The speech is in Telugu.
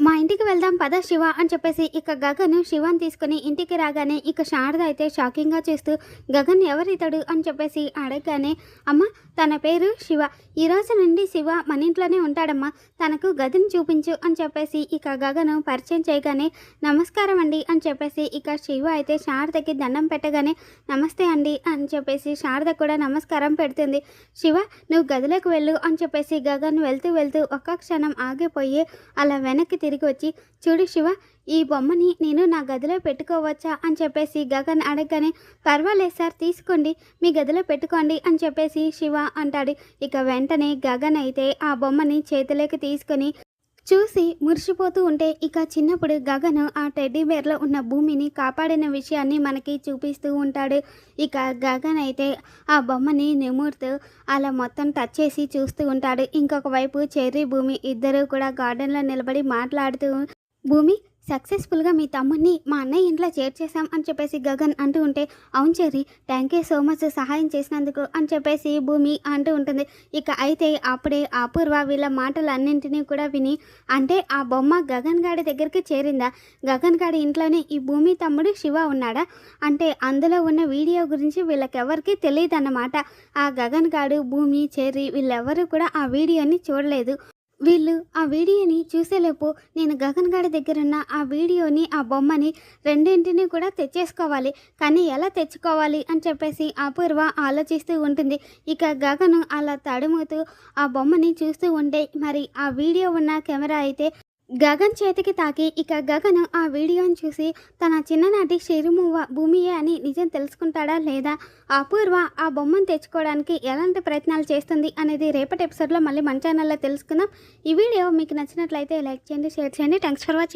మా ఇంటికి వెళ్దాం పద శివ అని చెప్పేసి ఇక గగన్ శివాని తీసుకుని ఇంటికి రాగానే ఇక శారద అయితే షాకింగ్గా చూస్తూ గగన్ ఎవరితడు? అని చెప్పేసి అడగగానే అమ్మ తన పేరు శివ. ఈ రోజు నుండి శివ మన ఇంట్లోనే ఉంటాడమ్మా. తనకు గదిని చూపించు అని చెప్పేసి ఇక గగన్ పరిచయం చేయగానే నమస్కారం అండి అని చెప్పేసి ఇక శివ అయితే శారదకి దండం పెట్టగానే నమస్తే అండి అని చెప్పేసి శారద కూడా నమస్కారం పెడుతుంది. శివ నువ్వు గదిలోకి వెళ్ళు అని చెప్పేసి గగన్ వెళ్తూ వెళ్తూ ఒక్క క్షణం ఆగిపోయి అలా వెనక్కి తిరిగి వచ్చి చూడు శివ ఈ బొమ్మని నేను నా గదిలో పెట్టుకోవచ్చా? అని చెప్పేసి గగన్ అడగగానే పర్వాలేదు సార్ తీసుకోండి మీ గదిలో పెట్టుకోండి అని చెప్పేసి శివ అంటాడు. ఇక వెంటనే గగన్ అయితే ఆ బొమ్మని చేతిలోకి తీసుకొని చూసి మురిసిపోతూ ఉంటే ఇక చిన్నప్పుడు గగన్ ఆ టెడ్డీ బేర్లో ఉన్న భూమిని కాపాడిన విషయాన్ని మనకి చూపిస్తూ ఉంటాడు. ఇక గగన్ అయితే ఆ బొమ్మని నిమురుతూ అలా మొత్తం టచ్ చేసి చూస్తూ ఉంటాడు. ఇంకొక వైపు చెర్రీ భూమి ఇద్దరు కూడా గార్డెన్లో నిలబడి మాట్లాడుతూ భూమి సక్సెస్ఫుల్గా మీ తమ్ముడిని మా అన్నయ్య ఇంట్లో చేర్చేశాం అని చెప్పేసి గగన్ అంటూ ఉంటే అవును Cherry thank you so much సహాయం చేసినందుకు అని చెప్పేసి భూమి అంటూ ఉంటుంది. ఇక అయితే అప్పుడే అపూర్వ వీళ్ళ మాటలన్నింటినీ కూడా విని అంటే ఆ బొమ్మ గగన్ గాడి దగ్గరికి చేరిందా? గగన్ గాడి ఇంట్లోనే ఈ భూమి తమ్ముడు శివ ఉన్నాడా? అంటే అందులో ఉన్న వీడియో గురించి వీళ్ళకెవరికి తెలియదు అన్నమాట ఆ గగన్ గాడు భూమి చెర్రి వీళ్ళెవరూ కూడా ఆ వీడియోని చూడలేదు. వీళ్ళు ఆ వీడియోని చూసేలోపు నేను గగన్ గారి దగ్గర ఉన్న ఆ వీడియోని ఆ బొమ్మని రెండింటిని కూడా తెచ్చేసుకోవాలి. కానీ ఎలా తెచ్చుకోవాలి అని చెప్పేసి అపూర్వ ఆలోచిస్తూ ఉంటుంది. ఇక గగను అలా తడుముతూ ఆ బొమ్మని చూస్తూ ఉంటే మరి ఆ వీడియో ఉన్న కెమెరా అయితే గగన్ చేతికి తాకి ఇక గగన్ ఆ వీడియోని చూసి తన చిన్ననాటి చిరుమువ్వ భూమియే అని నిజం తెలుసుకుంటాడా లేదా? అపూర్వ ఆ బొమ్మను తెచ్చుకోవడానికి ఎలాంటి ప్రయత్నాలు చేస్తుంది అనేది రేపటి ఎపిసోడ్లో మళ్ళీ మన ఛానల్లో తెలుసుకుందాం. ఈ వీడియో మీకు నచ్చినట్లయితే లైక్ చేయండి షేర్ చేయండి. Thanks for watching